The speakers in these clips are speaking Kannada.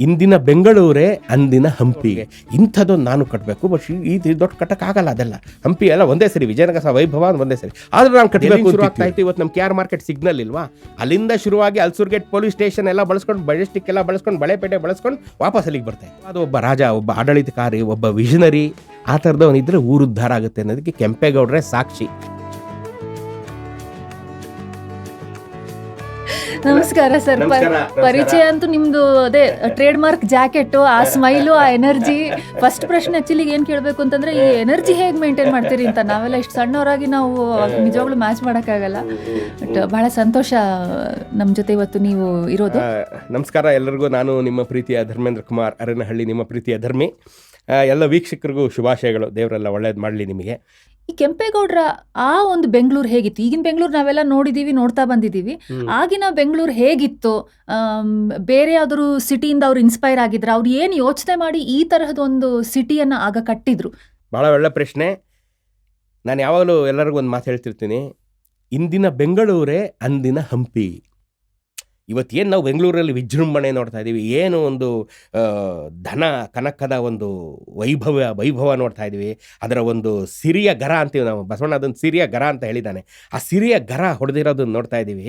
ಇಂದಿನ ಬೆಂಗಳೂರೇ ಅಂದಿನ ಹಂಪಿ. ಇಂಥದ್ದೊಂದು ನಾನು ಕಟ್ಟಬೇಕು ಬಟ್ ಈ ದೊಡ್ಡ ಕಟ್ಟಕ್ಕಾಗಲ್ಲ ಅದೆಲ್ಲ. ಹಂಪಿ ಎಲ್ಲ ಒಂದೇ ಸರಿ ವಿಜಯನಗರ ವೈಭವ ಒಂದೇ ಸರಿ. ಆದ್ರೆ ನಾನು ಕಟ್ಟಬೇಕು ಇತ್ತು. ಇವತ್ತು ನಮ್ಮ ಕೆ ಆರ್ ಮಾರ್ಕೆಟ್ ಸಿಗ್ನಲ್ ಇಲ್ವಾ? ಅಲ್ಲಿಂದ ಶುರುವಾಗಿ ಅಲ್ಸೂರ್ಗೇಟ್ ಪೊಲೀಸ್ ಸ್ಟೇಷನ್ ಎಲ್ಲ ಬಳಸ್ಕೊಂಡು ಬಜೆಸ್ಟಿಕ್ ಎಲ್ಲ ಬಳಸ್ಕೊಂಡು ಬಳೆಪೇಟೆ ಬಳಸ್ಕೊಂಡು ವಾಪಸ್ ಅಲ್ಲಿಗೆ ಬರ್ತಾ ಇತ್ತು. ಅದು ಒಬ್ಬ ರಾಜ ಒಬ್ಬ ಆಡಳಿತಕಾರಿ ಒಬ್ಬ ವಿಷನರಿ ಆ ಥರದವನಿದ್ರೆ ಊರು ಉದ್ಧಾರ ಆಗುತ್ತೆ ಅನ್ನೋದಕ್ಕೆ ಕೆಂಪೇಗೌಡರೇ ಸಾಕ್ಷಿ. ನಮಸ್ಕಾರ ಸರ್. ಪರಿಚಯ ಅಂತೂ ನಿಮ್ದು ಅದೇ ಟ್ರೇಡ್ ಮಾರ್ಕ್ ಜಾಕೆಟ್ ಆ ಸ್ಮೈಲು ಆ ಎನರ್ಜಿ ಫಸ್ಟ್ ಪ್ರಶ್ನೆ ಆಕ್ಚುಲಿ ಏನ್ ಕೇಳಬೇಕು ಅಂತಂದ್ರೆ ಈ ಎನರ್ಜಿ ಹೇಗೆ ಮೇಂಟೈನ್ ಮಾಡ್ತೀರಿ ಅಂತ. ನಾವೆಲ್ಲ ಇಷ್ಟು ಸಣ್ಣವರಾಗಿ ನಾವು ನಿಜವಾಗ್ಲೂ ಮ್ಯಾಚ್ ಮಾಡೋಕ್ಕಾಗಲ್ಲ. ಬಟ್ ಬಹಳ ಸಂತೋಷ ನಮ್ಮ ಜೊತೆ ಇವತ್ತು ನೀವು ಇರೋದು. ನಮಸ್ಕಾರ ಎಲ್ಲರಿಗೂ. ನಾನು ನಿಮ್ಮ ಪ್ರೀತಿಯ ಧರ್ಮೇಂದ್ರ ಕುಮಾರ್ ಅರನಹಳ್ಳಿ ನಿಮ್ಮ ಪ್ರೀತಿಯ ಧರ್ಮಿ. ಎಲ್ಲ ವೀಕ್ಷಕರಿಗೂ ಶುಭಾಶಯಗಳು. ದೇವರೆಲ್ಲ ಒಳ್ಳೇದು ಮಾಡಲಿ ನಿಮಗೆ. ಈ ಕೆಂಪೇಗೌಡರ ಆ ಒಂದು ಬೆಂಗಳೂರು ಹೇಗಿತ್ತು? ಈಗಿನ ಬೆಂಗಳೂರು ನಾವೆಲ್ಲ ನೋಡಿದೀವಿ ನೋಡ್ತಾ ಬಂದಿದ್ದೀವಿ ಆಗಿನ ಬೆಂಗಳೂರು ಹೇಗಿತ್ತು? ಬೇರೆ ಯಾವ್ದಾದ್ರು ಸಿಟಿಯಿಂದ ಅವ್ರು ಇನ್ಸ್ಪೈರ್ ಆಗಿದ್ರು ಅವ್ರು ಏನು ಯೋಚನೆ ಮಾಡಿ ಈ ತರಹದ ಒಂದು ಸಿಟಿಯನ್ನು ಆಗ ಕಟ್ಟಿದ್ರು? ಭಾಳ ಒಳ್ಳೆ ಪ್ರಶ್ನೆ. ನಾನು ಯಾವಾಗಲೂ ಎಲ್ಲರಿಗೂ ಒಂದು ಮಾತು ಹೇಳ್ತಿರ್ತೀನಿ. ಇಂದಿನ ಬೆಂಗಳೂರೇ ಅಂದಿನ ಹಂಪಿ. ಇವತ್ತೇನು ನಾವು ಬೆಂಗಳೂರಲ್ಲಿ ವಿಜೃಂಭಣೆ ನೋಡ್ತಾ ಇದ್ದೀವಿ ಏನು ಒಂದು ಧನ ಕನಕದ ಒಂದು ವೈಭವ ವೈಭವ ನೋಡ್ತಾ ಇದ್ದೀವಿ ಅದರ ಒಂದು ಸಿರಿಯ ಗರ ಅಂತೀವಿ ನಾವು ಬಸವಣ್ಣ ಅದೊಂದು ಸಿರಿಯ ಗರ ಅಂತ ಹೇಳಿದ್ದಾನೆ ಆ ಸಿರಿಯ ಗರ ಹೊಡೆದಿರೋದನ್ನು ನೋಡ್ತಾ ಇದ್ದೀವಿ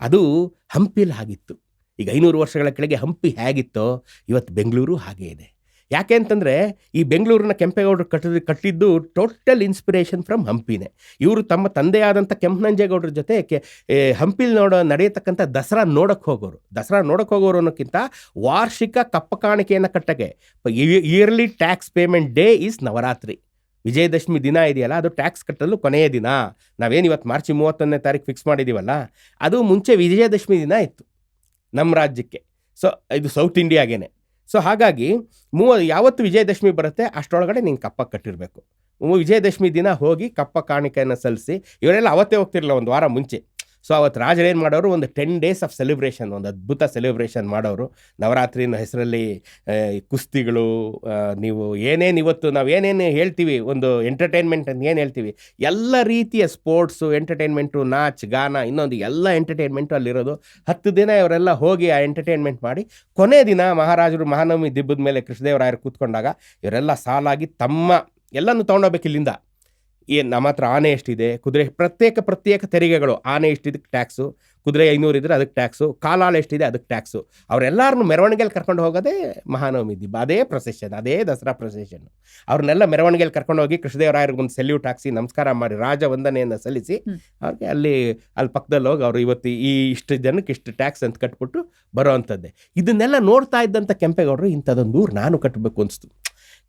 ಅದು ಹಂಪಿಲಿ ಆಗಿತ್ತು. ಈಗ ಐನೂರು ವರ್ಷಗಳ ಕೆಳಗೆ ಹಂಪಿ ಹೇಗಿತ್ತೋ, ಇವತ್ತು ಬೆಂಗಳೂರು ಹಾಗೇ ಇದೆ. ಯಾಕೆ ಅಂತಂದರೆ ಈ ಬೆಂಗಳೂರಿನ ಕೆಂಪೇಗೌಡರು ಕಟ್ಟಿದ, ಕಟ್ಟಿದ್ದು ಟೋಟಲ್ ಇನ್ಸ್ಪಿರೇಷನ್ ಫ್ರಮ್ ಹಂಪಿನೇ. ಇವರು ತಮ್ಮ ತಂದೆಯಾದಂಥ ಕೆಂಪನಂಜೇಗೌಡರ ಜೊತೆ ಕೆ ಹಂಪಿಲಿ ನೋಡೋ ನಡೆಯತಕ್ಕಂಥ ದಸರಾ ನೋಡಕ್ಕೆ ಹೋಗೋರು. ದಸರಾ ನೋಡಕ್ಕೆ ಹೋಗೋರು ಅನ್ನೋಕ್ಕಿಂತ ವಾರ್ಷಿಕ ಕಪ್ಪ ಕಾಣಿಕೆಯನ್ನು ಕಟ್ಟಕ್ಕೆ. Yearly tax payment day is Navaratri. Vijayadashami ದಿನ ಇದೆಯಲ್ಲ, ಅದು ಟ್ಯಾಕ್ಸ್ ಕಟ್ಟಲು ಕೊನೆಯ ದಿನ. ನಾವೇನು ಇವತ್ತು ಮಾರ್ಚ್ ಮೂವತ್ತೊಂದನೇ ತಾರೀಕು ಫಿಕ್ಸ್ ಮಾಡಿದ್ದೀವಲ್ಲ ಅದು ಮುಂಚೆ ವಿಜಯದಶಮಿ ದಿನ ಇತ್ತು ನಮ್ಮ ರಾಜ್ಯಕ್ಕೆ. ಸೊ ಇದು ಸೌತ್ ಇಂಡಿಯಾಗೇನೆ ಸೊ ಹಾಗಾಗಿ ಮೂವ ಯಾವತ್ತು ವಿಜಯದಶಮಿ ಬರುತ್ತೆ, ಅಷ್ಟರೊಳಗಡೆ ನೀನು ಕಪ್ಪ ಕಟ್ಟಿರಬೇಕು. ವಿಜಯದಶಮಿ ದಿನ ಹೋಗಿ ಕಪ್ಪ ಕಾಣಿಕೆಯನ್ನು ಸಲ್ಲಿಸಿ, ಇವರೆಲ್ಲ ಅವತ್ತೇ ಹೋಗ್ತಿರಲಿಲ್ಲ, ಒಂದು ವಾರ ಮುಂಚೆ. ಸೊ ಅವತ್ತು ರಾಜರು ಏನು ಮಾಡೋರು? ಒಂದು ಟೆನ್ ಡೇಸ್ ಆಫ್ ಸೆಲೆಬ್ರೇಷನ್ ಒಂದು ಅದ್ಭುತ ಸೆಲೆಬ್ರೇಷನ್ ಮಾಡೋರು. ನವರಾತ್ರಿನ ಹೆಸರಲ್ಲಿ ಕುಸ್ತಿಗಳು ನೀವು ಏನೇನು ಇವತ್ತು ನಾವು ಏನೇನು ಹೇಳ್ತೀವಿ? ಒಂದು ಎಂಟರ್ಟೈನ್ಮೆಂಟ್ ಅಂತ ಏನು ಹೇಳ್ತೀವಿ? ಎಲ್ಲ ರೀತಿಯ ಸ್ಪೋರ್ಟ್ಸು ಎಂಟರ್ಟೈನ್ಮೆಂಟು ನಾಚ್, ಗಾನ, ಇನ್ನೊಂದು ಎಲ್ಲ ಎಂಟರ್ಟೈನ್ಮೆಂಟು ಅಲ್ಲಿರೋದು. ಹತ್ತು ದಿನ ಇವರೆಲ್ಲ ಹೋಗಿ ಆ ಎಂಟರ್ಟೈನ್ಮೆಂಟ್ ಮಾಡಿ, ಕೊನೆ ದಿನ ಮಹಾರಾಜರು ಮಹಾನವಮಿ ದಿಬ್ಬದ ಮೇಲೆ ಕೃಷ್ಣದೇವರಾಯರು ಕೂತ್ಕೊಂಡಾಗ, ಇವರೆಲ್ಲ ಸಾಲಾಗಿ ತಮ್ಮ ಎಲ್ಲನೂ ತೊಗೊಂಡೋಗ್ಬೇಕು ಇಲ್ಲಿಂದ. ಏನು ನಮ್ಮ ಹತ್ರ ಆನೆ ಎಷ್ಟಿದೆ? ಕುದುರೆ ಪ್ರತ್ಯೇಕ ಪ್ರತ್ಯೇಕ ತೆರಿಗೆಗಳು. ಆನೆ ಎಷ್ಟಿದಕ್ಕೆ ಟ್ಯಾಕ್ಸು ಕುದುರೆ ಐನೂರು ಇದ್ರೆ ಅದಕ್ಕೆ ಟ್ಯಾಕ್ಸು ಕಾಲಾಳು ಎಷ್ಟಿದೆ ಅದಕ್ಕೆ ಟ್ಯಾಕ್ಸು ಅವರೆಲ್ಲರನ್ನು ಮೆರವಣಿಗೆಯಲ್ಲಿ ಕರ್ಕೊಂಡು ಹೋಗೋದೇ ಮಹಾನವಮಿ ದಿಬ್ಬ. ಅದೇ ಪ್ರೊಸೆಷನ್ ಅದೇ ದಸರಾ ಪ್ರೊಸೆಷನ್ ಅವ್ರನ್ನೆಲ್ಲ ಮೆರವಣಿಗೆಯಲ್ಲಿ ಕರ್ಕೊಂಡು ಹೋಗಿ ಕೃಷ್ಣದೇವರಾಯರಿಗೆ ಒಂದು ಸೆಲ್ಯೂಟ್ ಹಾಕ್ಸಿ ನಮಸ್ಕಾರ ಮಾಡಿ ರಾಜ ವಂದನೆಯನ್ನು ಸಲ್ಲಿಸಿ. ಅವ್ರಿಗೆ ಅಲ್ಲಿ ಅಲ್ಲಿ ಪಕ್ಕದಲ್ಲಿ ಹೋಗಿ ಅವರು ಇವತ್ತು ಈ ಇಷ್ಟು ಜನಕ್ಕೆ ಇಷ್ಟು ಟ್ಯಾಕ್ಸ್ ಅಂತ ಕಟ್ಬಿಟ್ಟು ಬರೋ ಅಂಥದ್ದೇ. ಇದನ್ನೆಲ್ಲ ನೋಡ್ತಾ ಇದ್ದಂಥ ಕೆಂಪೇಗೌಡರು ಇಂಥದ್ದೊಂದು ಊರು ನಾನು ಕಟ್ಟಬೇಕು ಅನಿಸ್ತು.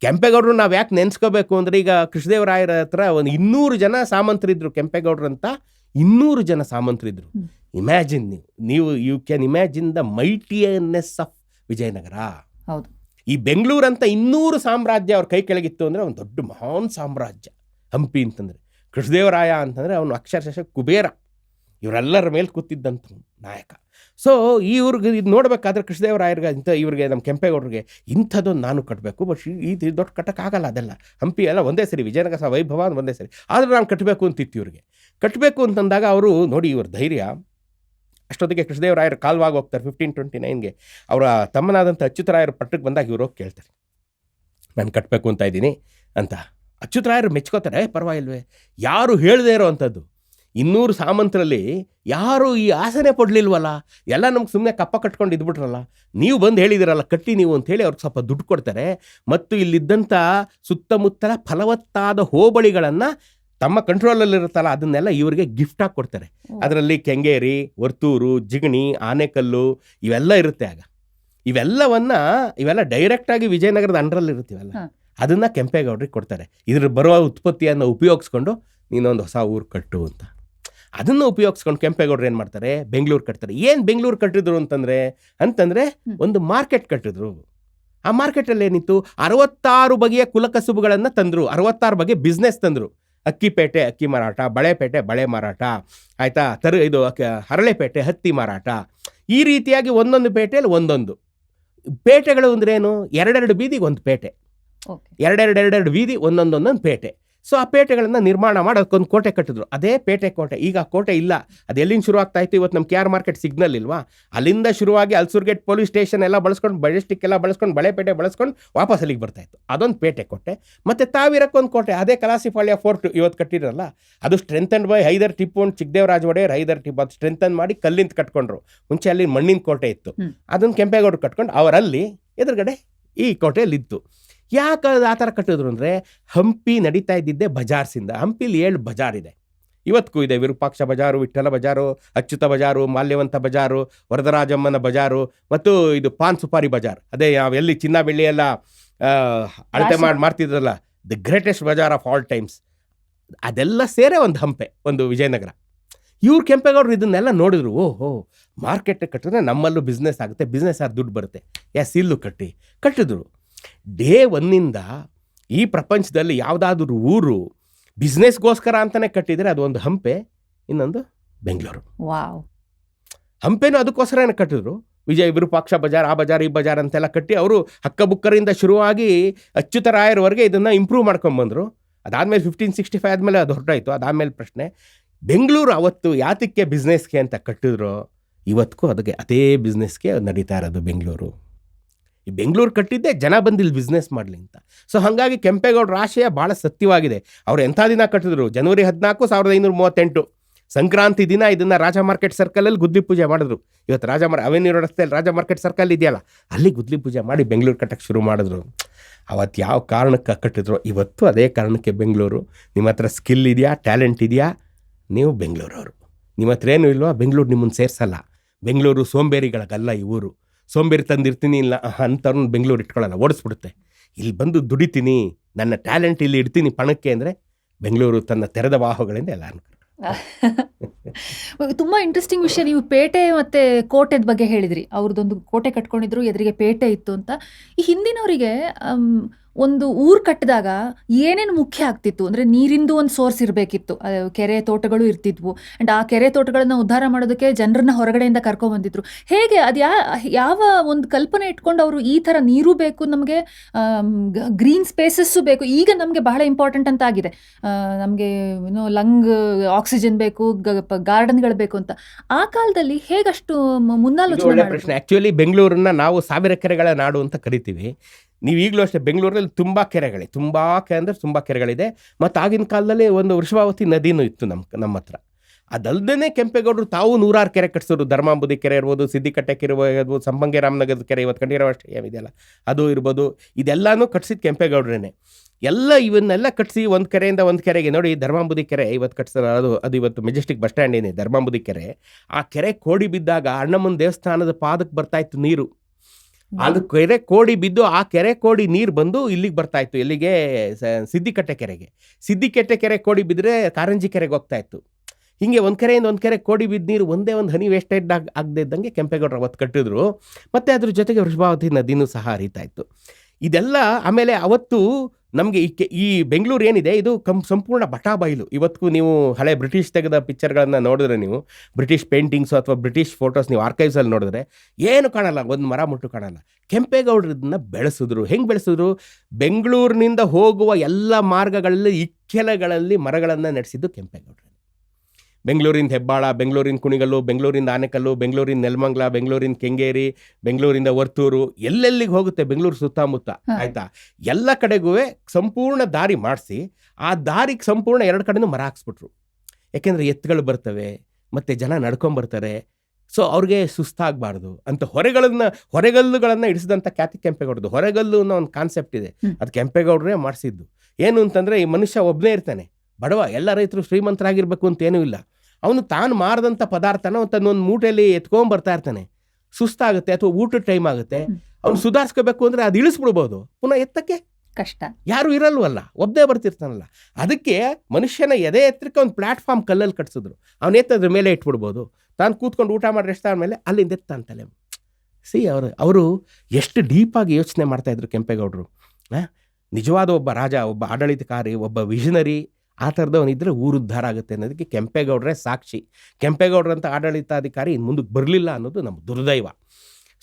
ಕೆಂಪೇಗೌಡರು ನಾವು ಯಾಕೆ ನೆನೆಸ್ಕೋಬೇಕು ಅಂದರೆ ಈಗ ಕೃಷ್ಣದೇವರಾಯರ ಹತ್ರ ಒಂದು ಇನ್ನೂರು ಜನ ಸಾಮಂತರಿದ್ರು ಕೆಂಪೇಗೌಡರು ಅಂತ ಇನ್ನೂರು ಜನ ಸಾಮಂತರಿದ್ರು. ಇಮ್ಯಾಜಿನ್ ನೀವು ನೀವು you can imagine the mightierness of Vijayanagara. ಹೌದು. ಈ ಬೆಂಗಳೂರು ಅಂತ ಇನ್ನೂರು ಸಾಮ್ರಾಜ್ಯ ಅವ್ರ ಕೈ ಕೆಳಗಿತ್ತು ಅಂದರೆ ಒಂದು ದೊಡ್ಡ ಮಹಾನ್ ಸಾಮ್ರಾಜ್ಯ ಹಂಪಿ ಅಂತಂದರೆ. ಕೃಷ್ಣದೇವರಾಯ ಅಂತಂದರೆ ಅವನು ಅಕ್ಷರಶಃ ಕುಬೇರ. ಇವರೆಲ್ಲರ ಮೇಲೆ ಕೂತಿದ್ದಂಥ ನಾಯಕ. ಸೊ ಇವ್ರಿಗೆ ಇದು ನೋಡಬೇಕಾದ್ರೆ ಕೃಷ್ಣದೇವರಾಯರಿಗೆ ಇಂಥ ಇವ್ರಿಗೆ ನಮ್ಮ ಕೆಂಪೇಗೌಡರಿಗೆ ಇಂಥದ್ದೊಂದು ನಾನು ಕಟ್ಟಬೇಕು ಬಟ್ ಈ ಈ ದೊಡ್ಡ ಕಟ್ಟೋಕ್ಕಾಗಲ್ಲ ಅದೆಲ್ಲ. ಹಂಪಿ ಎಲ್ಲ ಒಂದೇ ಸರಿ ವಿಜಯನಗರ ಸಹ ವೈಭವ ಅಂತ ಒಂದೇ ಸರಿ. ಆದರೆ ನಾನು ಕಟ್ಟಬೇಕು ಅಂತಿತ್ತು ಇವ್ರಿಗೆ. ಕಟ್ಟಬೇಕು ಅಂತಂದಾಗ ಅವರು ನೋಡಿ ಇವ್ರ ಧೈರ್ಯ. ಅಷ್ಟೊತ್ತಿಗೆ ಕೃಷ್ಣದೇವರಾಯರು ಕಾಲ್ವಾಗಿ ಹೋಗ್ತಾರೆ ಫಿಫ್ಟೀನ್ ಟ್ವೆಂಟಿ ನೈನ್ಗೆ ಅವರ ತಮ್ಮನಾದಂಥ ಅಚ್ಯುತರಾಯರು ಪಟ್ಟಕ್ಕೆ ಬಂದಾಗ ಇವರು ಹೋಗಿ ಕೇಳ್ತಾರೆ. ನಾನು ಕಟ್ಟಬೇಕು ಅಂತ ಇದ್ದೀನಿ ಅಂತ. ಅಚ್ಯುತರಾಯರು ಮೆಚ್ಕೋತಾರೆ "ಏ, ಪರವಾಗಿಲ್ವೇ. ಯಾರು ಹೇಳದೇ ಇರೋ ಅಂಥದ್ದು. ಇನ್ನೂರು ಸಾಮಂತರಲ್ಲಿ ಯಾರು ಈ ಆಸನೆ ಪಡಲಿಲ್ವಲ್ಲ? ಎಲ್ಲ ನಮ್ಗೆ ಸುಮ್ಮನೆ ಕಪ್ಪ ಕಟ್ಕೊಂಡು ಇದ್ಬಿಟ್ರಲ್ಲ? ನೀವು ಬಂದು ಹೇಳಿದಿರಲ್ಲ ಕಟ್ಟಿ ನೀವು ಅಂತೇಳಿ ಅವ್ರಿಗೆ ಸ್ವಲ್ಪ ದುಡ್ಡು ಕೊಡ್ತಾರೆ. ಮತ್ತು ಇಲ್ಲಿದ್ದಂಥ ಸುತ್ತಮುತ್ತಲ ಫಲವತ್ತಾದ ಹೋಬಳಿಗಳನ್ನು ತಮ್ಮ ಕಂಟ್ರೋಲಲ್ಲಿರುತ್ತಲ್ಲ ಅದನ್ನೆಲ್ಲ ಇವರಿಗೆ ಗಿಫ್ಟ್ ಆಗಿ ಕೊಡ್ತಾರೆ. ಅದರಲ್ಲಿ ಕೆಂಗೇರಿ ವರ್ತೂರು ಜಿಗಣಿ ಆನೆಕಲ್ಲು ಇವೆಲ್ಲ ಇರುತ್ತೆ ಆಗ. ಇವೆಲ್ಲವನ್ನ ಇವೆಲ್ಲ ಡೈರೆಕ್ಟಾಗಿ ವಿಜಯನಗರದ ಅಂಡ್ರಲ್ಲಿ ಇರುತ್ತೀವಲ್ಲ ಅದನ್ನು ಕೆಂಪೇಗೌಡ್ರಿಗೆ ಕೆಂಪೇಗೌಡರಿಗೆ ಕೊಡ್ತಾರೆ. ಇದ್ರ ಬರುವ ಉತ್ಪತ್ತಿಯನ್ನು ಉಪಯೋಗಿಸ್ಕೊಂಡು ನೀನೊಂದು ಹೊಸ ಊರು ಕಟ್ಟು ಅಂತ. ಅದನ್ನು ಉಪಯೋಗಿಸ್ಕೊಂಡು ಕೆಂಪೇಗೌಡರು ಏನು ಮಾಡ್ತಾರೆ? ಬೆಂಗಳೂರು ಕಟ್ತಾರೆ. ಏನು ಬೆಂಗಳೂರು ಕಟ್ಟಿದ್ರು ಅಂತಂದರೆ ಅಂತಂದರೆ ಒಂದು ಮಾರ್ಕೆಟ್ ಕಟ್ಟಿದ್ರು. ಆ ಮಾರ್ಕೆಟಲ್ಲಿ ಏನಿತ್ತು? ಅರವತ್ತಾರು ಬಗೆಯ ಕುಲಕಸುಬುಗಳನ್ನು ತಂದರು. ಅರವತ್ತಾರು ಬಗೆಯ ಬಿಸ್ನೆಸ್ ತಂದರು. ಅಕ್ಕಿಪೇಟೆ ಅಕ್ಕಿ ಮಾರಾಟ ಬಳೆಪೇಟೆ ಬಳೆ ಮಾರಾಟ ಆಯಿತಾ? ತರ ಇದು ಹರಳೆಪೇಟೆ ಹತ್ತಿ ಮಾರಾಟ. ಈ ರೀತಿಯಾಗಿ ಒಂದೊಂದು ಪೇಟೆಯಲ್ಲಿ ಒಂದೊಂದು. ಪೇಟೆಗಳು ಅಂದ್ರೇನು ಎರಡೆರಡು ಬೀದಿಗೆ ಒಂದು ಪೇಟೆ ಎರಡೆರಡು ಎರಡೆರಡು ಬೀದಿ ಒಂದೊಂದೊಂದೊಂದು ಪೇಟೆ. ಸೊ ಆ ಪೇಟೆಗಳನ್ನು ನಿರ್ಮಾಣ ಮಾಡಿ ಅದಕ್ಕೊಂದು ಕೋಟೆ ಕಟ್ಟಿದ್ರು. ಅದೇ ಪೇಟೆ ಕೋಟೆ. ಈಗ ಆ ಕೋಟೆ ಇಲ್ಲ. ಅದು ಎಲ್ಲಿಂದ ಶುರು ಆಗ್ತಾ ಇತ್ತು? ಇವತ್ತು ನಮ್ಮ ಕೆ ಆರ್ ಮಾರ್ಕೆಟ್ ಸಿಗ್ನಲ್ ಇಲ್ವಾ? ಅಲ್ಲಿಂದ ಶುರುವಾಗಿ ಅಲ್ಸೂರ್ಗೇಟ್ ಪೊಲೀಸ್ ಸ್ಟೇಷನ್ ಎಲ್ಲ ಬಳಸ್ಕೊಂಡು ಬಜೆಸ್ಟಿಕ್ ಎಲ್ಲ ಬಳಸ್ಕೊಂಡು ಬಳೆಪೇಟೆ ಬಳಸ್ಕೊಂಡು ವಾಪಸ್ ಅಲ್ಲಿಗೆ ಬರ್ತಾ ಇತ್ತು. ಅದೊಂದು ಪೇಟೆ ಕೋಟೆ. ಮತ್ತು ತಾವಿರಕ್ಕೊಂದು ಕೋಟೆ. ಅದೇ ಕಲಾಸಿಪಾಳ್ಯ ಫೋರ್ಟ್ ಇವತ್ತು ಕಟ್ಟಿರಲ್ಲ ಅದು strengthen by Hyder Tipu and Chikkadevaraja Wodeyar Hyder Tipu ಅದು ಸ್ಟ್ರೆಂಥನ್ ಮಾಡಿ ಕಲ್ಲಿಂದ ಕಟ್ಕೊಂಡ್ರು. ಮುಂಚೆ ಅಲ್ಲಿ ಮಣ್ಣಿನ ಕೋಟೆ ಇತ್ತು. ಅದನ್ನು ಕೆಂಪೇಗೌಡರು ಕಟ್ಕೊಂಡು ಅವರಲ್ಲಿ ಎದುರುಗಡೆ ಈ ಕೋಟೆಯಲ್ಲಿತ್ತು. ಯಾಕೆ ಆ ಥರ ಕಟ್ಟಿದ್ರು ಅಂದರೆ ಹಂಪಿ ನಡೀತಾ ಇದ್ದಿದ್ದೆ ಬಜಾರ್ಸಿಂದ. ಹಂಪಿಲಿ ಏಳು ಬಜಾರ್ ಇದೆ. ಇವತ್ತಿಗೂ ಇದೆ ವಿರೂಪಾಕ್ಷ ಬಜಾರು ವಿಠ್ಠಲ ಬಜಾರು ಅಚ್ಯುತ ಬಜಾರು ಮಾಲ್ಯವಂತ ಬಜಾರು ವರದರಾಜಮ್ಮನ ಬಜಾರು ಮತ್ತು ಇದು ಪಾನ್ ಸುಪಾರಿ ಬಜಾರ್. ಅದೇ ಯಾವ ಎಲ್ಲಿ ಚಿನ್ನ ಬೆಳ್ಳಿ ಎಲ್ಲ ಅಳತೆ ಮಾಡಿ ಮಾಡ್ತಿದ್ರಲ್ಲ the greatest bazaar of all times. ಅದೆಲ್ಲ ಸೇರೆ ಒಂದು ಹಂಪೆ ಒಂದು ವಿಜಯನಗರ. ಇವ್ರು ಕೆಂಪೇಗೌಡರು ಇದನ್ನೆಲ್ಲ ನೋಡಿದ್ರು ಓಹೋ ಮಾರ್ಕೆಟ್ ಕಟ್ಟಿದ್ರೆ ನಮ್ಮಲ್ಲೂ ಬಿಸ್ನೆಸ್ ಆಗುತ್ತೆ ಬಿಸ್ನೆಸ್ ಆದ ದುಡ್ಡು ಬರುತ್ತೆ. ಯಾ ಸೀಲು ಕಟ್ಟಿ. ಕಟ್ಟಿದ್ರು. ಡೇ ಒನ್ನಿಂದ ಈ ಪ್ರಪಂಚದಲ್ಲಿ ಯಾವುದಾದ್ರೂ ಊರು ಬಿಸ್ನೆಸ್ಗೋಸ್ಕರ ಅಂತಲೇ ಕಟ್ಟಿದರೆ ಅದು ಒಂದು ಹಂಪೆ ಇನ್ನೊಂದು ಬೆಂಗಳೂರು. ವಾವ್. ಹಂಪೆನೂ ಅದಕ್ಕೋಸ್ಕರನೇ ಕಟ್ಟಿದ್ರು. ವಿಜಯ ವಿರೂಪಾಕ್ಷ ಬಜಾರ್ ಆ ಬಜಾರ್ ಈ ಬಜಾರ್ ಅಂತೆಲ್ಲ ಕಟ್ಟಿ ಅವರು ಹಕ್ಕಬುಕ್ಕರಿಂದ ಶುರುವಾಗಿ ಅಚ್ಯುತರಾಯರವರೆಗೆ ಇದನ್ನು ಇಂಪ್ರೂವ್ ಮಾಡ್ಕೊಂಬಂದರು ಅದಾದಮೇಲೆ ಫಿಫ್ಟೀನ್ ಸಿಕ್ಸ್ಟಿ ಫೈವ್ ಆದಮೇಲೆ ಅದು ಹೊರಟಾಯಿತು. ಅದಾದಮೇಲೆ ಪ್ರಶ್ನೆ ಬೆಂಗಳೂರು ಅವತ್ತು ಯಾತಕ್ಕೆ ಬಿಸ್ನೆಸ್ಗೆ ಅಂತ ಕಟ್ಟಿದ್ರು ಇವತ್ತಿಗೂ ಅದಕ್ಕೆ ಅದೇ ಬಿಸ್ನೆಸ್ಗೆ ನಡೀತಾ ಇರೋದು ಬೆಂಗಳೂರು. ಈ ಬೆಂಗಳೂರು ಕಟ್ಟಿದ್ದೆ ಜನ ಬಂದಿಲ್ಲಿ ಬಿಸ್ನೆಸ್ ಮಾಡಲಿ ಅಂತ. ಸೊ ಹಾಗಾಗಿ ಕೆಂಪೇಗೌಡರ ಆಶಯ ಭಾಳ ಸತ್ಯವಾಗಿದೆ. ಅವ್ರು ಎಂಥ ದಿನ ಕಟ್ಟಿದ್ರು? ಜನವರಿ ಹದಿನಾಲ್ಕು, ಸಾವಿರದ ಐನೂರ ಮೂವತ್ತೆಂಟು. ಸಂಕ್ರಾಂತಿ ದಿನ ಇದನ್ನು ರಾಜ ಮಾರ್ಕೆಟ್ ಸರ್ಕಲಲ್ಲಿ ಗುದ್ಲಿ ಪೂಜೆ ಮಾಡಿದ್ರು. ಇವತ್ತು ರಾಜ ಮಾರ್ ಅವೆನ್ಯೂ ರಸ್ತೆಯಲ್ಲಿ ರಾಜ ಮಾರ್ಕೆಟ್ ಸರ್ಕಲ್ ಇದೆಯಲ್ಲ, ಅಲ್ಲಿ ಗುದ್ಲಿ ಪೂಜೆ ಮಾಡಿ ಬೆಂಗಳೂರು ಕಟ್ಟಕ್ಕೆ ಶುರು ಮಾಡಿದ್ರು. ಅವತ್ತು ಯಾವ ಕಾರಣಕ್ಕೆ ಕಟ್ಟಿದ್ರು? ಇವತ್ತು ಅದೇ ಕಾರಣಕ್ಕೆ ಬೆಂಗಳೂರು. ನಿಮ್ಮ ಹತ್ರ ಸ್ಕಿಲ್ ಇದೆಯಾ? ಟ್ಯಾಲೆಂಟ್ ಇದೆಯಾ? ನೀವು ಬೆಂಗಳೂರವರು. ನಿಮ್ಮ ಹತ್ರ ಏನೂ ಇಲ್ವಾ, ಬೆಂಗಳೂರು ನಿಮ್ಮನ್ನು ಸೇರಿಸಲ್ಲ. ಬೆಂಗಳೂರು ಸೋಂಬೇರಿಗಳಿಗಲ್ಲ ಈ ಊರು. ಸೋಂಬೇರಿ ತಂದಿರ್ತೀನಿ ಇಲ್ಲ ಅಂಥವ್ರನ್ನ ಬೆಂಗಳೂರು ಇಟ್ಕೊಳ್ಳಲ್ಲ, ಓಡಿಸ್ಬಿಡುತ್ತೆ. ಇಲ್ಲಿ ಬಂದು ದುಡಿತೀನಿ, ನನ್ನ ಟ್ಯಾಲೆಂಟ್ ಇಲ್ಲಿ ಇಡ್ತೀನಿ ಪಣಕ್ಕೆ ಅಂದರೆ ಬೆಂಗಳೂರು ತನ್ನ ತೆರೆದ ಬಾಹುಗಳಿಂದ ಎಲ್ಲ ತುಂಬ ಇಂಟ್ರೆಸ್ಟಿಂಗ್ ವಿಷಯ, ನೀವು ಪೇಟೆ ಮತ್ತೆ ಕೋಟೆದ ಬಗ್ಗೆ ಹೇಳಿದ್ರಿ. ಅವ್ರದ್ದೊಂದು ಕೋಟೆ ಕಟ್ಕೊಂಡಿದ್ರು, ಎದುರಿಗೆ ಪೇಟೆ ಇತ್ತು ಅಂತ. ಈ ಹಿಂದಿನವರಿಗೆ ಒಂದು ಊರ್ ಕಟ್ಟಿದಾಗ ಏನೇನು ಮುಖ್ಯ ಆಗ್ತಿತ್ತು? ಅಂದ್ರೆ ನೀರಿಂದು ಒಂದು ಸೋರ್ಸ್ ಇರಬೇಕಿತ್ತು. ಕೆರೆ ತೋಟಗಳು ಇರ್ತಿದ್ವು. ಅಂಡ್ ಆ ಕೆರೆ ತೋಟಗಳನ್ನ ಉದ್ಧಾರ ಮಾಡೋದಕ್ಕೆ ಜನರನ್ನ ಹೊರಗಡೆಯಿಂದ ಕರ್ಕೊಂಡ್ ಬಂದಿದ್ರು. ಹೇಗೆ? ಅದು ಯಾ ಯಾವ ಒಂದು ಕಲ್ಪನೆ ಇಟ್ಕೊಂಡು ಅವರು ಈ ತರ ನೀರು ಬೇಕು ನಮಗೆ ಗ್ರೀನ್ ಸ್ಪೇಸಸ್ಸು ಬೇಕು. ಈಗ ನಮಗೆ ಬಹಳ ಇಂಪಾರ್ಟೆಂಟ್ ಅಂತ ಆಗಿದೆ. ನಮಗೆ ಏನೋ ಲಂಗ್ ಆಕ್ಸಿಜನ್ ಬೇಕು ಗಾರ್ಡನ್ಗಳು ಬೇಕು ಅಂತ. ಆ ಕಾಲದಲ್ಲಿ ಹೇಗಷ್ಟು ಮುನ್ನಾಲೋಚನೆ ಪ್ರಶ್ನೆ. ಆ್ಯಕ್ಚುಲಿ ಬೆಂಗಳೂರನ್ನ ನಾವು ಸಾವಿರ ಕೆರೆಗಳ ನಾಡು ಅಂತ ಕರಿತೀವಿ. ನೀವು ಈಗಲೂ ಅಷ್ಟೇ ಬೆಂಗಳೂರಲ್ಲಿ ತುಂಬ ಕೆರೆಗಳಿವೆ ತುಂಬ ಕೆ ಅಂದರೆ ತುಂಬ ಕೆರೆಗಳಿದೆ. ಮತ್ತು ಆಗಿನ ಕಾಲದಲ್ಲಿ ಒಂದು ವೃಷಭಾವತಿ ನದಿನೂ ಇತ್ತು ನಮ್ಮ ನಮ್ಮ ಹತ್ರ. ಅದಲ್ಲದೇ ಕೆಂಪೇಗೌಡರು ತಾವು ನೂರಾರು ಕೆರೆ ಕಟ್ಟಿಸೋರು ಧರ್ಮಾಂಬುದಿ ಕೆರೆ ಇರ್ಬೋದು, ಸಿದ್ದಿಕಟ್ಟೆ ಕೆರೆ ಇರ್ಬೋದು ಸಂಪಂಗಿ ರಾಮನಗರದ ಕೆರೆ ಇವತ್ತು ಕಂಡಿರೋ ಅಷ್ಟೇ ಇದೆಯಲ್ಲ? ಅದು ಇರ್ಬೋದು. ಇದೆಲ್ಲನೂ ಕಟ್ಸಿದ ಕೆಂಪೇಗೌಡ್ರೇ ಎಲ್ಲ ಇವನ್ನೆಲ್ಲ ಕಟ್ಟಿಸಿ ಒಂದು ಕೆರೆಯಿಂದ ಒಂದು ಕೆರೆಗೆ ನೋಡಿ ಧರ್ಮಾಂಬುದಿ ಕೆರೆ ಇವತ್ತು ಕಟ್ಸೋ ಅದು ಅದು ಇವತ್ತು ಮೆಜೆಸ್ಟಿಕ್ ಬಸ್ ಸ್ಟ್ಯಾಂಡ್ ಏನಿದೆ, ಧರ್ಮಾಂಬುದಿ ಕೆರೆ. ಆ ಕೆರೆ ಕೋಡಿ ಬಿದ್ದಾಗ ಅಣ್ಣಮ್ಮನ ದೇವಸ್ಥಾನದ ಪಾದಕ್ಕೆ ಬರ್ತಾ ಇತ್ತು ನೀರು. ಅದು ಕೆರೆ ಕೋಡಿ ಬಿದ್ದು ಆ ಕೆರೆ ಕೋಡಿ ನೀರು ಬಂದು ಇಲ್ಲಿಗೆ ಬರ್ತಾ ಇತ್ತು ಎಲ್ಲಿಗೆ? ಸಿದ್ದಿಕಟ್ಟೆ ಕೆರೆಗೆ. ಸಿದ್ದಿಕಟ್ಟೆ ಕೆರೆ ಕೋಡಿ ಬಿದ್ದರೆ ಕಾರಂಜಿ ಕೆರೆಗೆ ಹೋಗ್ತಾ ಇತ್ತು. ಹಿಂಗೆ ಒಂದು ಕೆರೆಯಿಂದ ಒಂದು ಕೆರೆ ಕೋಡಿ ಬಿದ್ದ ನೀರು ಒಂದೇ ಒಂದು ಹನಿ ವೇಸ್ಟೇಡ್ ಆಗ ಆಗದೆ ಇದ್ದಂಗೆ ಕೆಂಪೇಗೌಡರು ಅವತ್ತು ಕಟ್ಟಿದ್ರು. ಮತ್ತು ಅದ್ರ ಜೊತೆಗೆ ವೃಷಭಾವತಿ ನದಿನೂ ಸಹ ಹರಿತಾ ಇತ್ತು. ಇದೆಲ್ಲ ಆಮೇಲೆ ಅವತ್ತು ನಮಗೆ ಈ ಈ ಬೆಂಗಳೂರು ಏನಿದೆ, ಇದು ಕಂ, ಸಂಪೂರ್ಣ ಬಟಾ ಬಯಲು ಇವತ್ತಿಗೂ ನೀವು ಹಳೆ ಬ್ರಿಟಿಷ್ ತೆಗೆದ ಪಿಕ್ಚರ್ಗಳನ್ನು ನೋಡಿದ್ರೆ ನೀವು, ಬ್ರಿಟಿಷ್ ಪೇಂಟಿಂಗ್ಸು ಅಥವಾ ಬ್ರಿಟಿಷ್ ಫೋಟೋಸ್ ನೀವು ಆರ್ಕೈವ್ಸಲ್ಲಿ ನೋಡಿದ್ರೆ, ಏನು ಕಾಣಲ್ಲ, ಒಂದು ಮರ ಮುಟ್ಟು ಕಾಣಲ್ಲ. ಕೆಂಪೇಗೌಡರು ಇದನ್ನ ಬೆಳೆಸಿದ್ರು. ಹೆಂಗೆ ಬೆಳೆಸಿದ್ರು? ಬೆಂಗಳೂರಿನಿಂದ ಹೋಗುವ ಎಲ್ಲ ಮಾರ್ಗಗಳಲ್ಲಿ ಇಕ್ಕೆಲಗಳಲ್ಲಿ ಮರಗಳನ್ನು ನಡೆಸಿದ್ದು ಕೆಂಪೇಗೌಡರು. ಬೆಂಗಳೂರಿನ ಹೆಬ್ಬಾಳ ಬೆಂಗಳೂರಿನ ಕುಣಿಗಲ್ಲು ಬೆಂಗಳೂರಿಂದ ಆನೆಕಲ್ಲು ಬೆಂಗಳೂರಿನ ನೆಲಮಂಗ್ಲ ಬೆಂಗಳೂರಿನ ಕೆಂಗೇರಿ ಬೆಂಗಳೂರಿಂದ ವರ್ತೂರು ಎಲ್ಲೆಲ್ಲಿಗೆ ಹೋಗುತ್ತೆ ಬೆಂಗಳೂರು ಸುತ್ತಮುತ್ತ. ಆಯ್ತಾ? ಎಲ್ಲ ಕಡೆಗೂ ಸಂಪೂರ್ಣ ದಾರಿ ಮಾಡಿಸಿ ಆ ದಾರಿಗೆ ಸಂಪೂರ್ಣ ಎರಡು ಕಡೆನೂ ಮರ ಹಾಕ್ಸ್ಬಿಟ್ರು. ಯಾಕೆಂದರೆ ಎತ್ತುಗಳು ಬರ್ತವೆ ಮತ್ತು ಜನ ನಡ್ಕೊಂಬರ್ತಾರೆ ಸೊ ಅವ್ರಿಗೆ ಸುಸ್ತಾಗಬಾರ್ದು ಅಂತ ಹೊರೆಗಳನ್ನ ಹೊರೆಗಲ್ಲುಗಳನ್ನು ಇಡಿಸಿದಂಥ ಖ್ಯಾತಿ ಕೆಂಪೇಗೌಡದು ಹೊರೆಗಲ್ಲು ಅನ್ನೋ ಒಂದು ಕಾನ್ಸೆಪ್ಟ್ ಇದೆ. ಅದು ಕೆಂಪೇಗೌಡರೇ ಮಾಡಿಸಿದ್ದು. ಏನು ಅಂತಂದರೆ ಈ ಮನುಷ್ಯ ಒಬ್ಬನೇ ಇರ್ತಾನೆ. ಬಡವ ಎಲ್ಲ ರೈತರು ಶ್ರೀಮಂತರಾಗಿರ್ಬೇಕು ಅಂತ ಏನೂ ಇಲ್ಲ. ಅವನು ತಾನು ಮಾರದಂಥ ಪದಾರ್ಥನ ತನ್ನೊಂದು ಮೂಟೆಯಲ್ಲಿ ಎತ್ಕೊಂಡ್ಬರ್ತಾ ಇರ್ತಾನೆ. ಸುಸ್ತಾಗುತ್ತೆ ಅಥವಾ ಊಟದ ಟೈಮ್ ಆಗುತ್ತೆ. ಅವ್ನು ಸುಧಾರಿಸ್ಕೋಬೇಕು ಅಂದರೆ ಅದು ಇಳಿಸ್ಬಿಡ್ಬೋದು. ಪುನಃ ಎತ್ತಕ್ಕೆ? ಕಷ್ಟ. ಯಾರು ಇರಲ್ವಲ್ಲ. ಒಬ್ಬನೇ ಬರ್ತಿರ್ತಾನಲ್ಲ. ಅದಕ್ಕೆ ಮನುಷ್ಯನ ಎದೆ ಎತ್ತರಕ್ಕೆ ಒಂದು ಪ್ಲಾಟ್ಫಾರ್ಮ್ ಕಲ್ಲಲ್ಲಿ ಕಟ್ಸಿದ್ರು. ಅವ್ನು ಎತ್ತದ್ರ ಮೇಲೆ ಇಟ್ಬಿಡ್ಬೋದು. ತಾನು ಕೂತ್ಕೊಂಡು ಊಟ ಮಾಡಿ ರೆಸ್ಟ್ ಆದಮೇಲೆ ಅಲ್ಲಿಂದ ಎತ್ತಾನ ತಲೆ ಸಿ ಅವರು ಅವರು ಎಷ್ಟು ಡೀಪಾಗಿ ಯೋಚನೆ ಮಾಡ್ತಾಯಿದ್ರು ಕೆಂಪೇಗೌಡರು? ನಿಜವಾದ ಒಬ್ಬ ರಾಜ ಒಬ್ಬ ಆಡಳಿತಕಾರಿ ಒಬ್ಬ ವಿಷನರಿ ಆ ಥರದವನಿದ್ದರೆ ಊರು ಉದ್ಧಾರ ಆಗುತ್ತೆ ಅನ್ನೋದಕ್ಕೆ ಕೆಂಪೇಗೌಡರೇ ಸಾಕ್ಷಿ. ಕೆಂಪೇಗೌಡರಂಥ ಆಡಳಿತಾಧಿಕಾರಿ ಇನ್ನು ಮುಂದಕ್ಕೆ ಬರಲಿಲ್ಲ ಅನ್ನೋದು ನಮ್ಮ ದುರ್ದೈವ.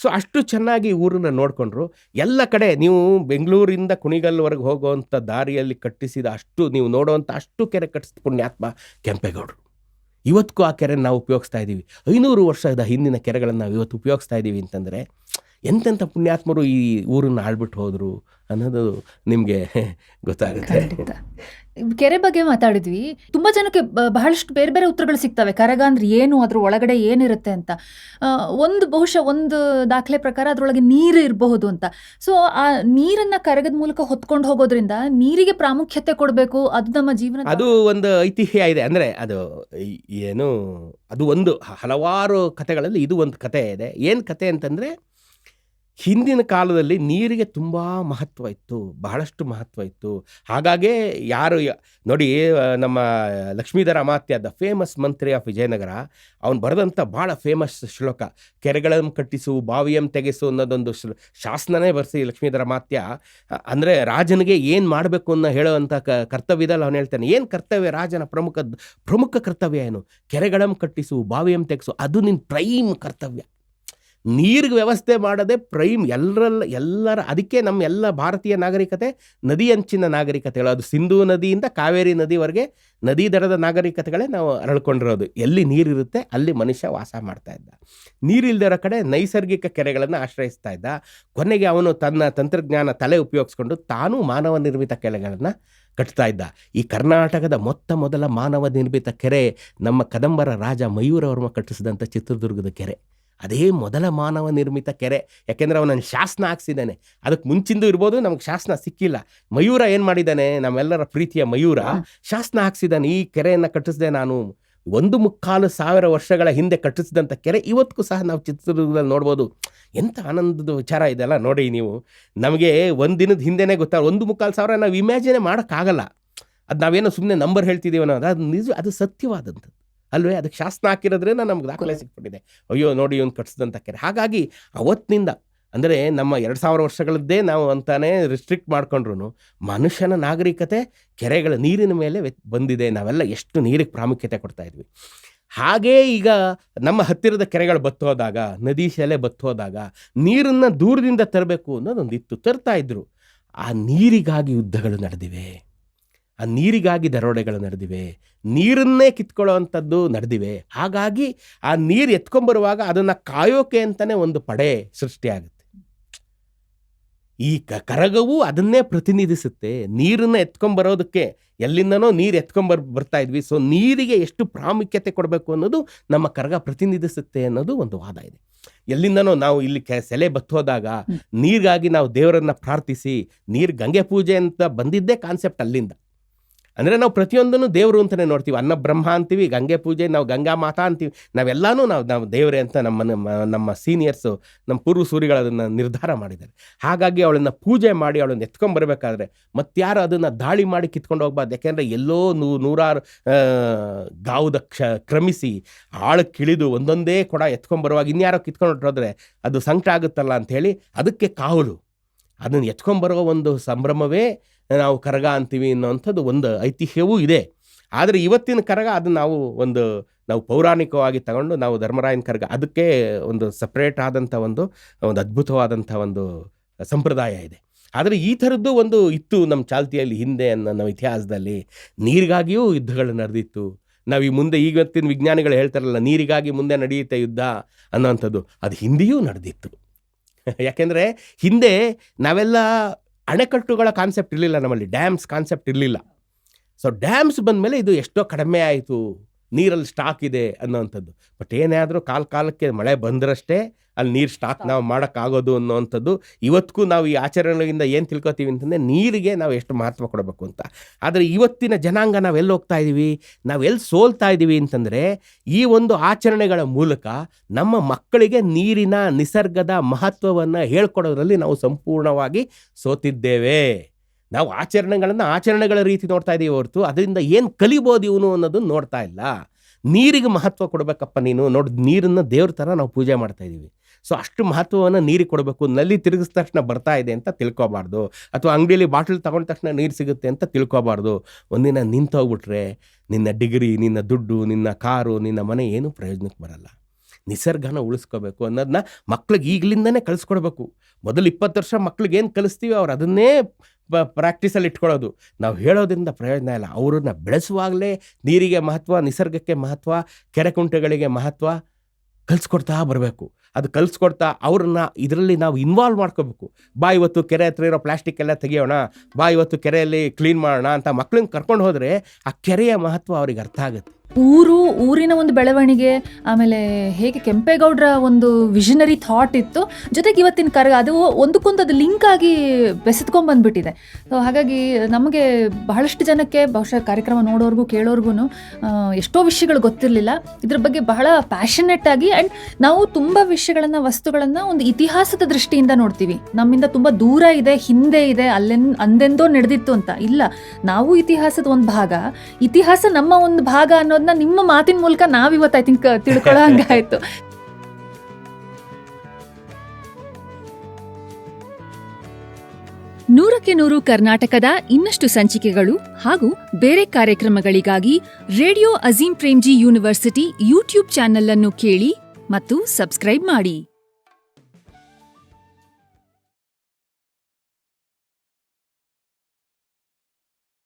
ಸೊ, ಅಷ್ಟು ಚೆನ್ನಾಗಿ ಊರನ್ನು ನೋಡಿಕೊಂಡ್ರು. ಎಲ್ಲ ಕಡೆ ನೀವು ಬೆಂಗಳೂರಿಂದ ಕುಣಿಗಲ್ವರೆಗೆ ಹೋಗುವಂಥ ದಾರಿಯಲ್ಲಿ ಕಟ್ಟಿಸಿದ ಅಷ್ಟು, ನೀವು ನೋಡುವಂಥ ಅಷ್ಟು ಕೆರೆ ಕಟ್ಟಿಸಿದ ಪುಣ್ಯಾತ್ಮ ಕೆಂಪೇಗೌಡರು. ಇವತ್ತಿಗೂ ಆ ಕೆರೆ ನಾವು ಉಪಯೋಗಿಸ್ತಾ ಇದ್ದೀವಿ ಐನೂರು ವರ್ಷದ ಹಿಂದಿನ ಕೆರೆಗಳನ್ನು ನಾವು ಇವತ್ತು ಉಪಯೋಗಿಸ್ತಾ ಇದ್ದೀವಿ ಅಂತಂದರೆ ಎಂತೆಂಥ ಪುಣ್ಯಾತ್ಮರು ಈ ಊರನ್ನು ಆಳ್ಬಿಟ್ಟು ಹೋದರು ಅನ್ನೋದು ನಿಮಗೆ ಗೊತ್ತಾಗುತ್ತೆ. ಕೆರೆ ಬಗ್ಗೆ ಮಾತಾಡಿದ್ವಿ. ತುಂಬಾ ಜನಕ್ಕೆ ಬಹಳಷ್ಟು ಬೇರೆ ಬೇರೆ ಉತ್ತರಗಳು ಸಿಗ್ತವೆ. ಕರಗ ಅಂದ್ರೆ ಏನು ಅದ್ರ ಒಳಗಡೆ ಏನಿರುತ್ತೆ ಅಂತ. ಒಂದು ಬಹುಶಃ ಒಂದು ದಾಖಲೆ ಪ್ರಕಾರ ಅದ್ರೊಳಗೆ ನೀರು ಇರಬಹುದು ಅಂತ. ಸೊ ಆ ನೀರನ್ನ ಕರಗದ ಮೂಲಕ ಹೊತ್ಕೊಂಡು ಹೋಗೋದ್ರಿಂದ ನೀರಿಗೆ ಪ್ರಾಮುಖ್ಯತೆ ಕೊಡಬೇಕು ಅದು ನಮ್ಮ ಜೀವನ ಅದು ಒಂದು ಐತಿಹ್ಯ ಇದೆ. ಅಂದ್ರೆ ಅದು ಏನು ಅದು ಒಂದು ಹಲವಾರು ಕಥೆಗಳಲ್ಲಿ ಇದು ಒಂದು ಕತೆ ಇದೆ. ಏನು ಕತೆ ಅಂತಂದರೆ ಹಿಂದಿನ ಕಾಲದಲ್ಲಿ ನೀರಿಗೆ ತುಂಬ ಮಹತ್ವ ಇತ್ತು, ಬಹಳಷ್ಟು ಮಹತ್ವ ಇತ್ತು. ಹಾಗಾಗೇ ಯಾರು ನೋಡಿ ನಮ್ಮ Lakshmidhara Amatya, the famous mantri of Vijayanagara, ಅವನು ಬರೆದಂಥ ಭಾಳ ಫೇಮಸ್ ಶ್ಲೋಕ ಕೆರೆಗಳನ್ನು ಕಟ್ಟಿಸು, ಬಾವಿಯಂ ತೆಗೆಸು ಅನ್ನೋದೊಂದು ಶ್ಲ, ಶಾಸನನೇ ಬರೆಸಿ ಲಕ್ಷ್ಮೀಧರ ಅಮಾತ್ಯ. ಅಂದರೆ ರಾಜನಿಗೆ ಏನು ಮಾಡಬೇಕು ಅನ್ನೋ ಹೇಳುವಂಥ ಕ, ಕರ್ತವ್ಯದಲ್ಲಿ ಅವನು ಹೇಳ್ತಾನೆ, ಏನು ಕರ್ತವ್ಯ ರಾಜನ ಪ್ರಮುಖ ಪ್ರಮುಖ ಕರ್ತವ್ಯ ಏನು? ಕೆರೆಗಳನ್ನು ಕಟ್ಟಿಸು, ಬಾವಿಯಂ ತೆಗೆಸು, ಅದು ನಿನ್ನ ಪ್ರೈಮ್ ಕರ್ತವ್ಯ. ನೀರಿಗೆ ವ್ಯವಸ್ಥೆ ಮಾಡದೆ ಪ್ರೈಮ್ ಎಲ್ಲರಲ್ಲ ಎಲ್ಲರ, ಅದಕ್ಕೆ ನಮ್ಮ ಎಲ್ಲ ಭಾರತೀಯ ನಾಗರಿಕತೆ, ನದಿ ಅಂಚಿನ ನಾಗರಿಕತೆಗಳು ಅದು ಸಿಂಧೂ ನದಿಯಿಂದ ಕಾವೇರಿ ನದಿವರೆಗೆ ನದಿ ದಡದ ನಾಗರಿಕತೆಗಳೇ ನಾವು ಅರಳ್ಕೊಂಡಿರೋದು. ಎಲ್ಲಿ ನೀರಿರುತ್ತೆ, ಅಲ್ಲಿ ಮನುಷ್ಯ ವಾಸ ಮಾಡ್ತಾ ಇದ್ದ. ನೀರಿಲ್ದಿರೋ ಕಡೆ ನೈಸರ್ಗಿಕ ಕೆರೆಗಳನ್ನು ಆಶ್ರಯಿಸ್ತಾ ಇದ್ದ. ಕೊನೆಗೆ ಅವನು ತನ್ನ ತಂತ್ರಜ್ಞಾನ ತಲೆ ಉಪಯೋಗಿಸ್ಕೊಂಡು ತಾನೂ ಮಾನವ ನಿರ್ಮಿತ ಕೆರೆಗಳನ್ನು ಕಟ್ತಾ ಇದ್ದ. ಈ ಕರ್ನಾಟಕದ ಮೊತ್ತ ಮೊದಲ ಮಾನವ ನಿರ್ಮಿತ ಕೆರೆ ನಮ್ಮ ಕದಂಬರ ರಾಜ ಮಯೂರವರ್ಮ ಕಟ್ಟಿಸಿದಂಥ ಚಿತ್ರದುರ್ಗದ ಕೆರೆ. ಅದೇ ಮೊದಲ ಮಾನವ ನಿರ್ಮಿತ ಕೆರೆ. ಯಾಕೆಂದರೆ ಅವನನ್ನು ಶಾಸನ ಹಾಕ್ಸಿದ್ದಾನೆ. ಅದಕ್ಕೆ ಮುಂಚಿಂದು ಇರ್ಬೋದು ನಮಗೆ ಶಾಸನ ಸಿಕ್ಕಿಲ್ಲ. ಮಯೂರ ಏನು ಮಾಡಿದ್ದಾನೆ ನಮ್ಮೆಲ್ಲರ ಪ್ರೀತಿಯ ಮಯೂರ ಶಾಸನ ಹಾಕ್ಸಿದ್ದಾನೆ ಈ ಕೆರೆಯನ್ನು ಕಟ್ಟಿಸಿದೆ ನಾನು ಒಂದು ಮುಕ್ಕಾಲು ಸಾವಿರ ವರ್ಷಗಳ ಹಿಂದೆ ಕಟ್ಟಿಸಿದಂಥ ಕೆರೆ. ಇವತ್ತಿಗೂ ಸಹ ನಾವು ಚಿತ್ರದುರ್ಗದಲ್ಲಿ ನೋಡ್ಬೋದು. ಎಂಥ ಆನಂದದ ವಿಚಾರ ಇದೆಲ್ಲ ನೋಡಿ ನೀವು. ನಮಗೆ ಒಂದು ದಿನದ ಹಿಂದೆನೇ ಗೊತ್ತಾ ಒಂದು ಮುಕ್ಕಾಲು ಸಾವಿರ ನಾವು ಇಮ್ಯಾಜಿನೇ ಮಾಡೋಕ್ಕಾಗಲ್ಲ. ಅದು ನಾವೇನೋ ಸುಮ್ಮನೆ ನಂಬರ್ ಹೇಳ್ತಿದ್ದೀವಿ ಅನ್ನೋದು. ಅದು ನಿಜ ಅದು ಸತ್ಯವಾದಂಥದ್ದು. ಅಲ್ವೇ? ಅದಕ್ಕೆ ಶಾಸನ ಹಾಕಿರೋದ್ರಿಂದ ನಮ್ಗೆ ದಾಖಲೆ ಸಿಕ್ಬಿಟ್ಟಿದೆ. ಅಯ್ಯೋ ನೋಡಿ ಇವ್ನು ಕಟ್ಸಿದಂತ ಕೆರೆ. ಹಾಗಾಗಿ ಅವತ್ತಿನಿಂದ ಅಂದರೆ ನಮ್ಮ ಎರಡು ಸಾವಿರ ವರ್ಷಗಳದ್ದೇ ನಾವು ಅಂತಾನೆ ರಿಸ್ಟ್ರಿಕ್ಟ್ ಮಾಡ್ಕೊಂಡ್ರು ಮನುಷ್ಯನ ನಾಗರಿಕತೆ ಕೆರೆಗಳ ನೀರಿನ ಮೇಲೆ ಬಂದಿದೆ. ನಾವೆಲ್ಲ ಎಷ್ಟು ನೀರಿಗೆ ಪ್ರಾಮುಖ್ಯತೆ ಕೊಡ್ತಾ ಇದ್ವಿ. ಹಾಗೇ ಈಗ ನಮ್ಮ ಹತ್ತಿರದ ಕೆರೆಗಳು ಬತ್ತೋದಾಗ ನದಿ ಶೆಲೆ ಬತ್ತೋದಾಗ ನೀರನ್ನು ದೂರದಿಂದ ತರಬೇಕು ಅನ್ನೋದೊಂದು ಇತ್ತು ತರ್ತಾ ಇದ್ರು. ಆ ನೀರಿಗಾಗಿ ಯುದ್ಧಗಳು ನಡೆದಿವೆ. ಆ ನೀರಿಗಾಗಿ ದರೋಡೆಗಳು ನಡೆದಿವೆ. ನೀರನ್ನೇ ಕಿತ್ಕೊಳ್ಳೋವಂಥದ್ದು ನಡೆದಿವೆ. ಹಾಗಾಗಿ ಆ ನೀರು ಎತ್ಕೊಂಬರುವಾಗ ಅದನ್ನು ಕಾಯೋಕೆ ಅಂತಲೇ ಒಂದು ಪಡೆ ಸೃಷ್ಟಿಯಾಗುತ್ತೆ. ಈ ಕ ಕರಗವು ಅದನ್ನೇ ಪ್ರತಿನಿಧಿಸುತ್ತೆ. ನೀರನ್ನು ಎತ್ಕೊಂಬರೋದಕ್ಕೆ ಎಲ್ಲಿಂದನೋ ನೀರು ಎತ್ಕೊಂಬರ್ ಬರ್ತಾ ಇದ್ವಿ. ಸೊ ನೀರಿಗೆ ಎಷ್ಟು ಪ್ರಾಮುಖ್ಯತೆ ಕೊಡಬೇಕು ಅನ್ನೋದು ನಮ್ಮ ಕರಗ ಪ್ರತಿನಿಧಿಸುತ್ತೆ ಅನ್ನೋದು ಒಂದು ವಾದ ಇದೆ. ಎಲ್ಲಿಂದನೋ ನಾವು ಇಲ್ಲಿ ಕೆ ಸೆಲೆ ಬತ್ತೋದಾಗ. ನೀರಿಗಾಗಿ ನಾವು ದೇವರನ್ನ ಪ್ರಾರ್ಥಿಸಿ ನೀರು ಗಂಗೆ ಪೂಜೆ ಅಂತ ಬಂದಿದ್ದೇ ಕಾನ್ಸೆಪ್ಟ್ ಅಲ್ಲಿಂದ. ಅಂದರೆ ನಾವು ಪ್ರತಿಯೊಂದನ್ನು ದೇವರು ಅಂತಲೇ ನೋಡ್ತೀವಿ. ಅನ್ನ ಬ್ರಹ್ಮ ಅಂತೀವಿ, ಗಂಗೆ ಪೂಜೆ, ನಾವು ಗಂಗಾ ಮಾತಾ ಅಂತೀವಿ. ನಾವೆಲ್ಲನೂ ನಾವು ನಾವು ದೇವರೇ ಅಂತ ನಮ್ಮ ನಮ್ಮ ಸೀನಿಯರ್ಸು ನಮ್ಮ ಪೂರ್ವ ಸೂರಿಗಳು ಅದನ್ನು ನಿರ್ಧಾರ ಮಾಡಿದ್ದಾರೆ. ಹಾಗಾಗಿ ಅವಳನ್ನು ಪೂಜೆ ಮಾಡಿ ಅವಳನ್ನು ಎತ್ಕೊಂಬರ್ಬೇಕಾದ್ರೆ ಮತ್ತಾರು ಅದನ್ನು ದಾಳಿ ಮಾಡಿ ಕಿತ್ಕೊಂಡು ಹೋಗ್ಬಾರ್ದು. ಯಾಕೆಂದರೆ ಎಲ್ಲೋ ನೂ, ನೂರಾರು ಗಾವುದ ಕ್ಷ, ಕ್ರಮಿಸಿ ಆಳಕ್ಕಿಳಿದು ಒಂದೊಂದೇ ಕೊಡ ಎತ್ಕೊಂಡ್ಬರುವಾಗ ಇನ್ಯಾರೋ ಕಿತ್ಕೊಂಡು ಹೊರಟೋದ್ರೆ ಅದು ಸಂಕಟ ಆಗುತ್ತಲ್ಲ ಅಂಥೇಳಿ ಅದಕ್ಕೆ ಕಾವಲು. ಅದನ್ನು ಎತ್ಕೊಂಬರೋ ಒಂದು ಸಂಭ್ರಮವೇ ನಾವು ಕರಗ ಅಂತೀವಿ ಅನ್ನೋವಂಥದ್ದು ಒಂದು ಐತಿಹ್ಯವೂ ಇದೆ. ಆದರೆ ಇವತ್ತಿನ ಕರಗ ಅದು ನಾವು ಒಂದು, ನಾವು ಪೌರಾಣಿಕವಾಗಿ ತಗೊಂಡು ನಾವು ಧರ್ಮರಾಯನ ಕರಗ ಅದಕ್ಕೆ ಒಂದು ಸಪ್ರೇಟ್ ಆದಂಥ ಒಂದು ಒಂದು ಅದ್ಭುತವಾದಂಥ ಒಂದು ಸಂಪ್ರದಾಯ ಇದೆ. ಆದರೆ ಈ ಥರದ್ದು ಒಂದು ಇತ್ತು ನಮ್ಮ ಚಾಲ್ತಿಯಲ್ಲಿ ಹಿಂದೆ ಅನ್ನೋ ನಮ್ಮ ಇತಿಹಾಸದಲ್ಲಿ. ನೀರಿಗಾಗಿಯೂ ಯುದ್ಧಗಳು ನಡೆದಿತ್ತು. ನಾವು ಈ ಮುಂದೆ ಈಗತ್ತಿನ ವಿಜ್ಞಾನಿಗಳು ಹೇಳ್ತಾರಲ್ಲ, ನೀರಿಗಾಗಿ ಮುಂದೆ ನಡೆಯುತ್ತೆ ಯುದ್ಧ ಅನ್ನೋವಂಥದ್ದು ಅದು ಹಿಂದೆಯೂ ನಡೆದಿತ್ತು. ಯಾಕೆಂದರೆ ಹಿಂದೆ ನಾವೆಲ್ಲ ಅಣೆಕಟ್ಟುಗಳ ಕಾನ್ಸೆಪ್ಟ್ ಇರಲಿಲ್ಲ ನಮ್ಮಲ್ಲಿ ಡ್ಯಾಮ್ಸ್ ಕಾನ್ಸೆಪ್ಟ್ ಇರಲಿಲ್ಲ. ಸೊ ಡ್ಯಾಮ್ಸ್ ಬಂದಮೇಲೆ ಇದು ಎಷ್ಟೋ ಕಡಿಮೆ ಆಯಿತು. ನೀರಲ್ಲಿ ಸ್ಟಾಕ್ ಇದೆ ಅನ್ನೋವಂಥದ್ದು ಬಟ್ ಏನೇ ಆದರೂ ಕಾಲ ಕಾಲಕ್ಕೆ ಮಳೆ ಬಂದರಷ್ಟೇ ಅಲ್ಲಿ ನೀರು ಸ್ಟಾಕ್ ನಾವು ಮಾಡೋಕ್ಕಾಗೋದು ಅನ್ನೋವಂಥದ್ದು ಇವತ್ತಿಗೂ ನಾವು ಈ ಆಚರಣೆಗಳಿಂದ ಏನು ತಿಳ್ಕೊತೀವಿ ಅಂತಂದರೆ ನೀರಿಗೆ ನಾವು ಎಷ್ಟು ಮಹತ್ವ ಕೊಡಬೇಕು ಅಂತ. ಆದರೆ ಇವತ್ತಿನ ಜನಾಂಗ ನಾವು ಎಲ್ಲಿ ಹೋಗ್ತಾ ಇದ್ದೀವಿ ನಾವು ಎಲ್ಲಿ ಸೋಲ್ತಾ ಇದ್ದೀವಿ ಅಂತಂದರೆ ಈ ಒಂದು ಆಚರಣೆಗಳ ಮೂಲಕ ನಮ್ಮ ಮಕ್ಕಳಿಗೆ ನೀರಿನ ನಿಸರ್ಗದ ಮಹತ್ವವನ್ನು ಹೇಳ್ಕೊಡೋದ್ರಲ್ಲಿ ನಾವು ಸಂಪೂರ್ಣವಾಗಿ ಸೋತಿದ್ದೇವೆ. ನಾವು ಆಚರಣೆಗಳನ್ನು ಆಚರಣೆಗಳ ರೀತಿ ನೋಡ್ತಾ ಇದ್ದೀವಿ ಹೊರತು, ಅದರಿಂದ ಏನು ಕಲಿಬೋದು ಇವನು ಅನ್ನೋದನ್ನು ನೋಡ್ತಾ ಇಲ್ಲ. ನೀರಿಗೆ ಮಹತ್ವ ಕೊಡಬೇಕಪ್ಪ ನೀನು. ನೋಡಿ, ನೀರನ್ನು ದೇವ್ರ ಥರ ನಾವು ಪೂಜೆ ಮಾಡ್ತಾ ಇದ್ದೀವಿ ಸೊ, ಅಷ್ಟು ಮಹತ್ವವನ್ನು ನೀರಿಗೆ ಕೊಡಬೇಕು. ನಲ್ಲಿ ತಿರುಗಿಸಿದ ತಕ್ಷಣ ಬರ್ತಾ ಇದೆ ಅಂತ ತಿಳ್ಕೊಬಾರ್ದು. ಅಥವಾ ಅಂಗಡಿಯಲ್ಲಿ ಬಾಟ್ಲ್ ತಗೊಂಡ ತಕ್ಷಣ ನೀರು ಸಿಗುತ್ತೆ ಅಂತ ತಿಳ್ಕೊಬಾರ್ದು. ಒಂದಿನ ನಿಂತೋಗ್ಬಿಟ್ರೆ ನಿನ್ನ ಡಿಗ್ರಿ, ನಿನ್ನ ದುಡ್ಡು, ನಿನ್ನ ಕಾರು, ನಿನ್ನ ಮನೆ ಏನೂ ಪ್ರಯೋಜನಕ್ಕೆ ಬರಲ್ಲ. ನಿಸರ್ಗನ ಉಳಿಸ್ಕೋಬೇಕು ಅನ್ನೋದನ್ನ ಮಕ್ಳಿಗೆ ಈಗಲಿಂದನೇ ಕಲಿಸ್ಕೊಡ್ಬೇಕು ಮೊದಲು ಇಪ್ಪತ್ತು ವರ್ಷ ಮಕ್ಳಿಗೆ ಏನು ಕಲಿಸ್ತೀವಿ ಅವ್ರು ಅದನ್ನೇ ಪ್ರಾಕ್ಟೀಸಲ್ಲಿ ಇಟ್ಕೊಳ್ಳೋದು ನಾವು ಹೇಳೋದ್ರಿಂದ ಪ್ರಯೋಜನ ಇಲ್ಲ. ಅವ್ರನ್ನ ಬೆಳೆಸುವಾಗಲೇ ನೀರಿಗೆ ಮಹತ್ವ, ನಿಸರ್ಗಕ್ಕೆ ಮಹತ್ವ ಕೆರೆಕುಂಟೆಗಳಿಗೆ ಮಹತ್ವ ಕಲಿಸ್ಕೊಡ್ತಾ ಬರಬೇಕು. ಅದು ಕಲಿಸ್ಕೊಡ್ತಾ ಅವ್ರನ್ನ ಇದರಲ್ಲಿ ನಾವು ಇನ್ವಾಲ್ವ್ ಮಾಡ್ಕೋಬೇಕು. ಬಾ ಇವತ್ತು ಕೆರೆ ಹತ್ರ ಇರೋ ಪ್ಲಾಸ್ಟಿಕ್ ಎಲ್ಲ ತೆಗಿಯೋಣ, ಬಾ ಇವತ್ತು ಕೆರೆಯಲ್ಲಿ ಕ್ಲೀನ್ ಮಾಡೋಣ ಅಂತ ಮಕ್ಳನ್ನ ಕರ್ಕೊಂಡು ಹೋದರೆ ಆ ಕೆರೆಯ ಮಹತ್ವ ಅವ್ರಿಗೆ ಅರ್ಥ ಆಗುತ್ತೆ. ಊರು, ಊರಿನ ಒಂದು ಬೆಳವಣಿಗೆ, ಆಮೇಲೆ ಹೇಗೆ ಕೆಂಪೇಗೌಡರ ಒಂದು ವಿಷನರಿ ಥಾಟ್ ಇತ್ತು. ಜೊತೆಗೆ ಇವತ್ತಿನ ಕರ, ಅದು ಒಂದಕ್ಕೊಂದು ಅದು ಲಿಂಕ್ ಆಗಿ ಬೆಸೆದ್ಕೊಂಡ್ ಬಂದ್ಬಿಟ್ಟಿದೆ. ಸೊ ಹಾಗಾಗಿ ನಮಗೆ ಬಹಳಷ್ಟು ಜನಕ್ಕೆ, ಬಹುಶಃ ಕಾರ್ಯಕ್ರಮ ನೋಡೋರ್ಗೂ ಕೇಳೋರ್ಗು ಎಷ್ಟೋ ವಿಷಯಗಳು ಗೊತ್ತಿರಲಿಲ್ಲ. ಇದ್ರ ಬಗ್ಗೆ ಬಹಳ ಪ್ಯಾಷನೆಟ್ ಆಗಿ ಆ್ಯಂಡ್ ನಾವು ತುಂಬ ವಿಷಯಗಳನ್ನು, ವಸ್ತುಗಳನ್ನು ಒಂದು ಇತಿಹಾಸದ ದೃಷ್ಟಿಯಿಂದ ನೋಡ್ತೀವಿ. ನಮ್ಮಿಂದ ತುಂಬ ದೂರ ಇದೆ, ಹಿಂದೆ ಇದೆ, ಅಲ್ಲೆನ್, ಅಂದೆಂದೋ ನಡೆದಿತ್ತು ಅಂತ. ಇಲ್ಲ, ನಾವು ಇತಿಹಾಸದ ಒಂದು ಭಾಗ. ಇತಿಹಾಸ ನಮ್ಮ ಒಂದು ಭಾಗ ಅನ್ನೋದನ್ನ ನಿಮ್ಮ ಮಾತಿನ ಮೂಲಕ ನಾವಿವತ್ತು ಐ ತಿಂಕ್ ತಿಳ್ಕೊಳ್ಳೋ ಹಂಗಾಯ್ತು ನೂರಕ್ಕೆ ನೂರು ಕರ್ನಾಟಕದ ಇನ್ನಷ್ಟು ಸಂಚಿಕೆಗಳು ಹಾಗೂ ಬೇರೆ ಕಾರ್ಯಕ್ರಮಗಳಿಗಾಗಿ radio Azim Premji university YouTube channel ಅನ್ನು ಕೇಳಿ ಮತ್ತು ಸಬ್ಸ್ಕ್ರೈಬ್ ಮಾಡಿ.